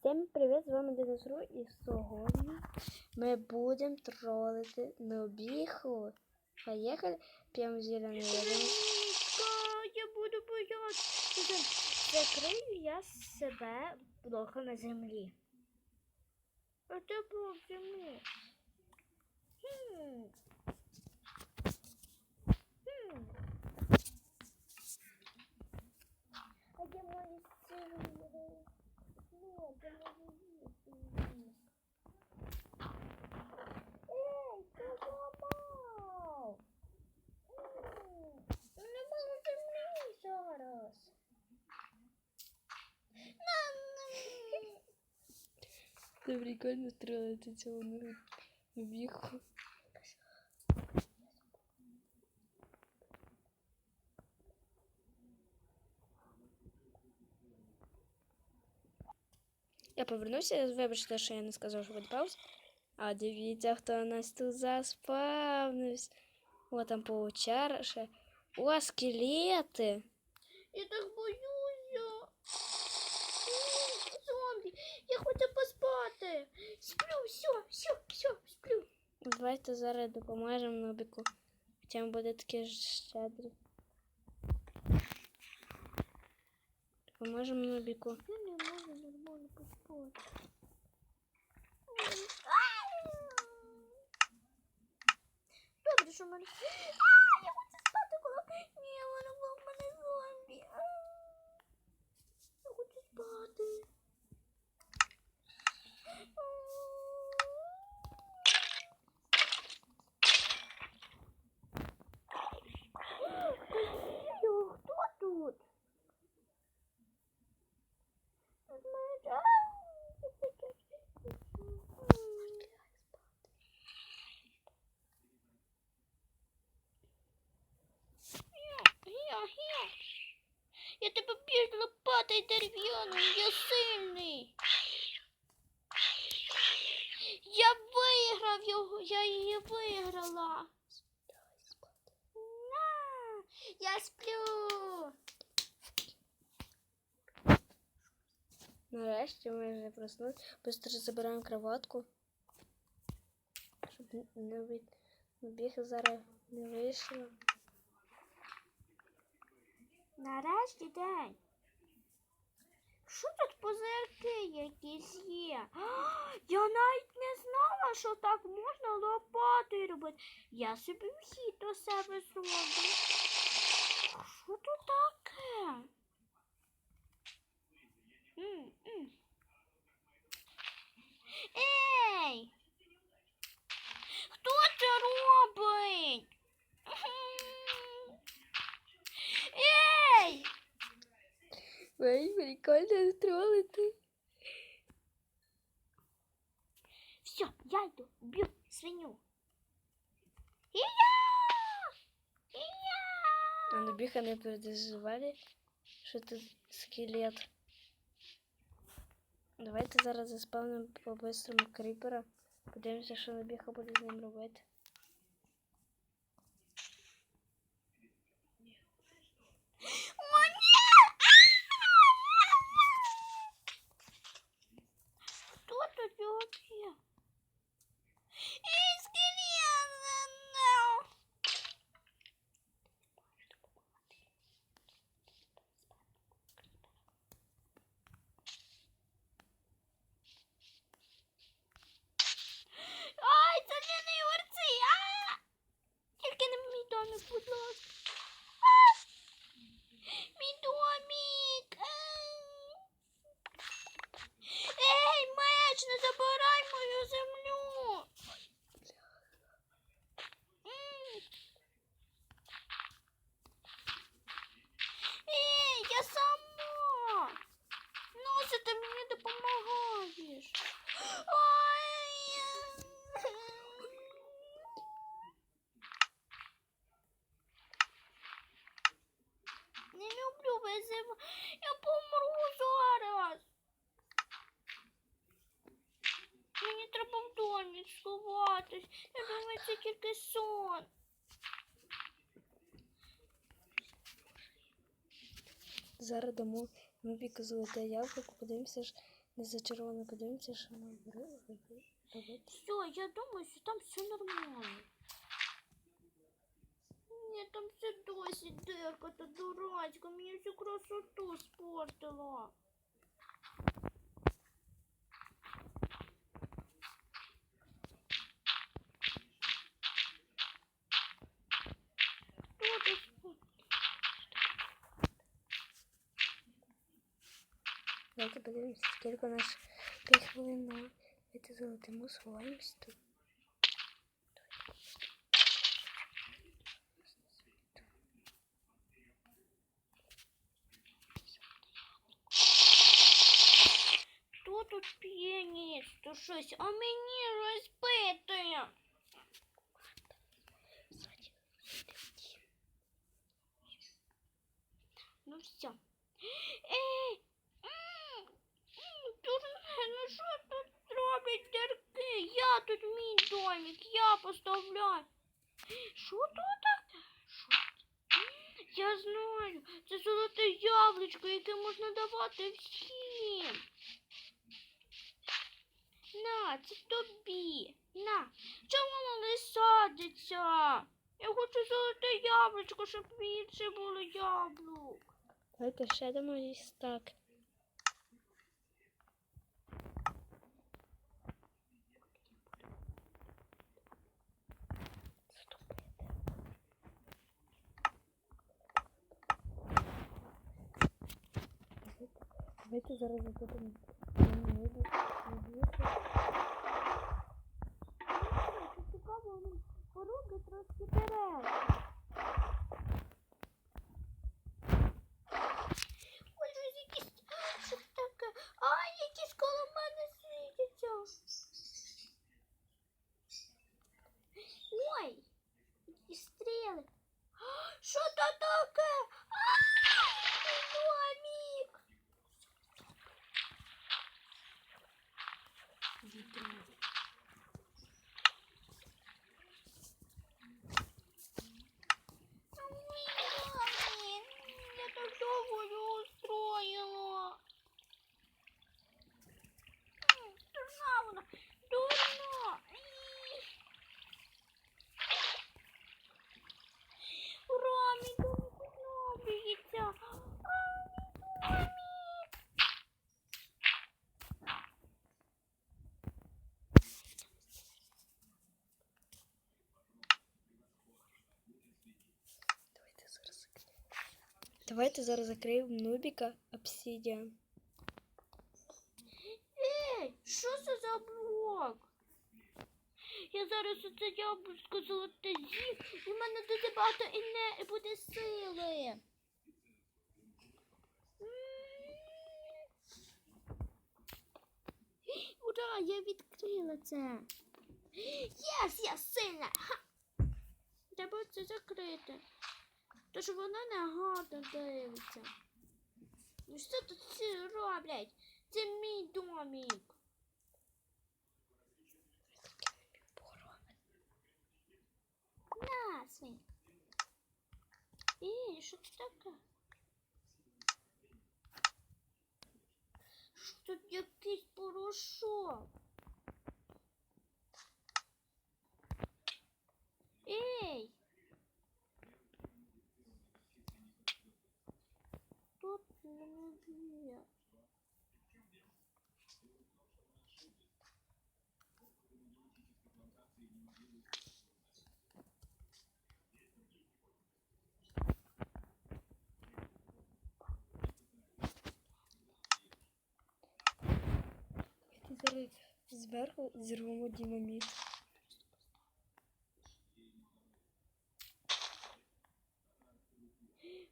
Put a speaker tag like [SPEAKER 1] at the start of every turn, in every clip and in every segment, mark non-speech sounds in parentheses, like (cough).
[SPEAKER 1] Всім привіт, з вами Денисру і сьогодні ми будемо тролити Нобіху. Поїхали, п'ємо зелений воду.
[SPEAKER 2] Я буду боятися. Закрию я себе плохо на землі. А де блок землі? Хм. А де мої сили? Ну, де мої сили? Ей, ти зламав! М, ну Нема на землі зараз. Мам,
[SPEAKER 1] Це прикольно тролити цього Нобіху. Я повернувся, вибачте, що я не сказав, що буде пауз. А дивіться, хто у нас тут заспавнився. О, там паучара ще. О, скелети.
[SPEAKER 2] Я так боюся. М, Зомбі, я хочу поспати. Сплю, все, все, все, сплю.
[SPEAKER 1] Давайте зараз допоможемо Нобіку. Хоча він буде такий ж щедрий. Допоможемо Нобіку.
[SPEAKER 2] Я не можу нормально поспати. Добре, що в мене. А, я хочу спати, коли. Ні, мене в мене зомбі. А, Я хочу спати. Йо, Хто тут? Знаєш, Я тебе б'ю лопатой дерев'яною, я сильний. Я виграв його, я її виграла. На, я сплю.
[SPEAKER 1] Нарешті ми вже проснулися. Быстро забираємо кроватку. Щоб не ви... Нобіг зараз не вийшло.
[SPEAKER 2] Нарешті день. Що тут позирки якісь є? А, Я навіть не знала, що так можна лопатою робити. Я собі вхід до себе зроблю. Що тут таке? М, м. Ей! Хто це робить?
[SPEAKER 1] Ой, прикольно тролити.
[SPEAKER 2] Все, я йду, б'ю свиню. І я! І
[SPEAKER 1] А
[SPEAKER 2] я!
[SPEAKER 1] Нобіга не переживали, що тут скелет. Давайте зараз заспавнимо по-бистрому кріпера. Подивимося, що Нобіга буде з ним робити.
[SPEAKER 2] О, ні! Хто тут вообще? Ей, скелет! no. Ай, це не не орці! А! Тільки не в мій домик, будь ласка. А! Мій домик. Ей! Ей, меч, не забирай мою землю. М. Ей, я сама. Ну, це ти мені допомагаєш. Ой. Не люблю визив. Я помру зараз. Мені треба в домі сховатись. Я думаю, це тільки сон.
[SPEAKER 1] Зараз дамо Нобіку золоте яблуко, подивимося, ж, Не зачаровано подивимося, що ро- робити.
[SPEAKER 2] Все, я думаю, що там все нормально. Ні, там все досі дирка та дурацька, мені всю красоту спортила.
[SPEAKER 1] Давайте подивимося, скільки у нас 5 хвилин на це золотимо, сховаємось тут.
[SPEAKER 2] Хто тут п'яніст? То щось, а мені розпитує. Ну все. Ей! Що тут роблять дірки? Я тут мій домик, я поставляю. Що тут таке? Я знаю, це золоте яблучко, яке можна давати всім. На, це тобі. На. Чому воно не садиться? Я хочу золоте яблучко, щоб більше було яблук.
[SPEAKER 1] Давайте ще дамо ось так. Давайте зараз будемо.
[SPEAKER 2] Це цікаво, вони пороги трошки дерев. Ой, щось якісь, що це таке? А, якісь коло мене світяться. Ой, якісь стріли. А, Що то таке? А, домик. Мамі, я так довго не устроїла. М, Дурна вона, дурна. Ій. Ура, мій домик оновлюється. А, мій домик.
[SPEAKER 1] Давайте зараз закриємо. Давайте зараз закриємо Нубіка Обсидіан.
[SPEAKER 2] Ей, що це за блок? Я зараз оце яблучко золоте з'їм, і в мене дуже багато ене буде сили. Ура, я відкрила це. Єс, я сильна. Ха. Треба це закрити. Тож вона не гарно дивиться. Ну що тут всі роблять? Це мій домик. На, свинь. Ей, що це таке? Що тут якийсь порошок? Ей! Тут не є.
[SPEAKER 1] Зараз зверху зірвемо динаміт.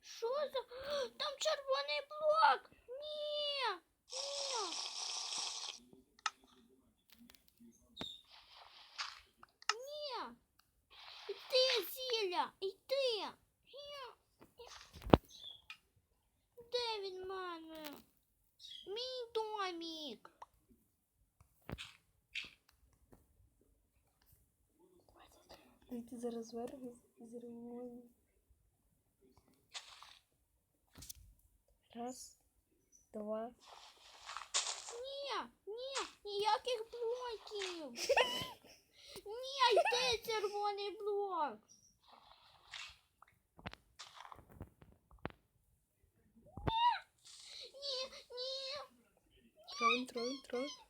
[SPEAKER 2] Що за? Там червоний блок. Ні. Ні. Ні. Іди, Зіля, іди. Де він мене?
[SPEAKER 1] які зараз верги зірвані. Раз, два.
[SPEAKER 2] Ні, ні, ніяких блоків. (laughs) Ні, йди червоний блок. Ні, ні, ні. Трон,
[SPEAKER 1] трон, трон.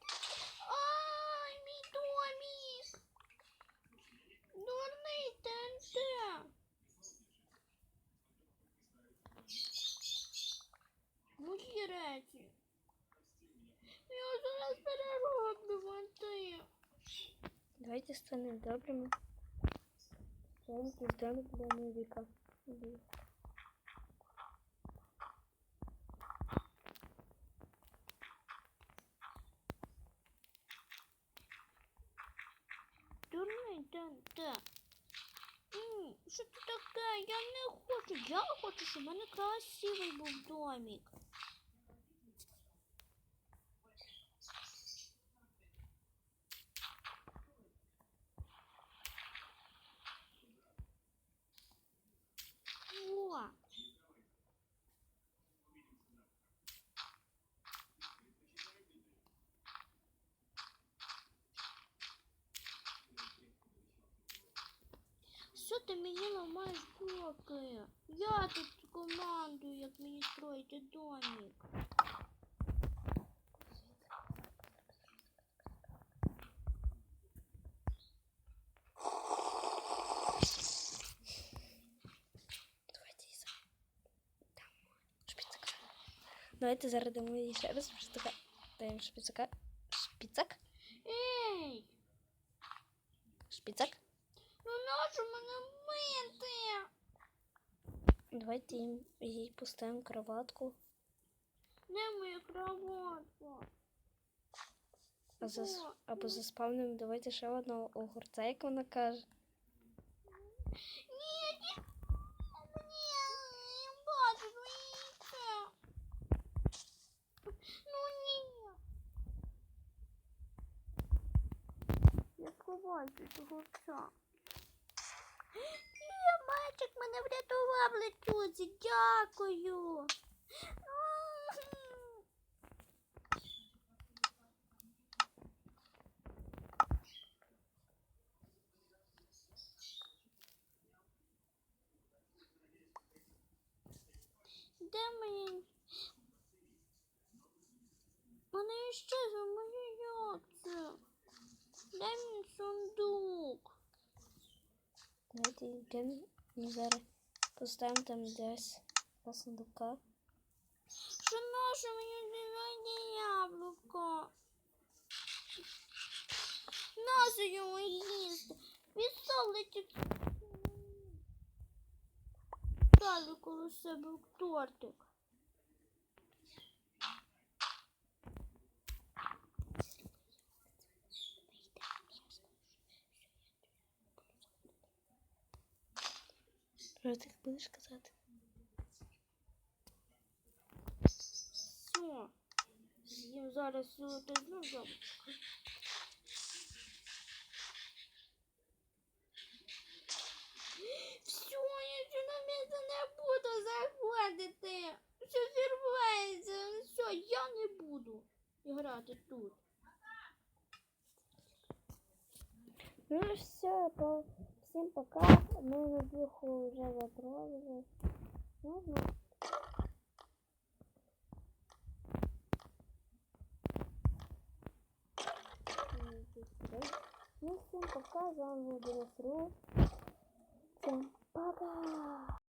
[SPEAKER 1] Добрими. Домик для Новіка.
[SPEAKER 2] Дурний. М, Що це таке? Я не хочу. Я хочу, щоб у мене красивий був домик. ти мені ламаєш блоки? Я тут командую, як мені строїти домик.
[SPEAKER 1] Давайте і за. Там шпицака. Давайте зараз дамо їй ще раз шпицака. Даємо шпицака. Шпицак? Давайте їм їй поставимо кроватку.
[SPEAKER 2] Де моя кроватка?
[SPEAKER 1] А за, або заспавнимо давайте ще одного огурця, як вона каже.
[SPEAKER 2] Ні, ні. Ні, боже, Ну ні. Я сховаюся цього пса. Я мальчик мене летюці. Дякую. Де мої? Мене ще за моє як це? Де мій сундук?
[SPEAKER 1] Давайте йдемо ми зараз поставимо там десь на сундука.
[SPEAKER 2] Що наше мені зелене яблуко? Нащо йому їсти? Відсолити. Далі коло себе тортик.
[SPEAKER 1] Що ти будеш казати?
[SPEAKER 2] Все. Їм зараз золотизну зробити. Все, я вже на місце не буду заходити. Все зірвається. Все, я не буду грати тут.
[SPEAKER 1] Ну все, по... всім пока. Ми на духу вже заправили. Можна? Ну, всім пока, з вами був Денис Ру. Всім пока!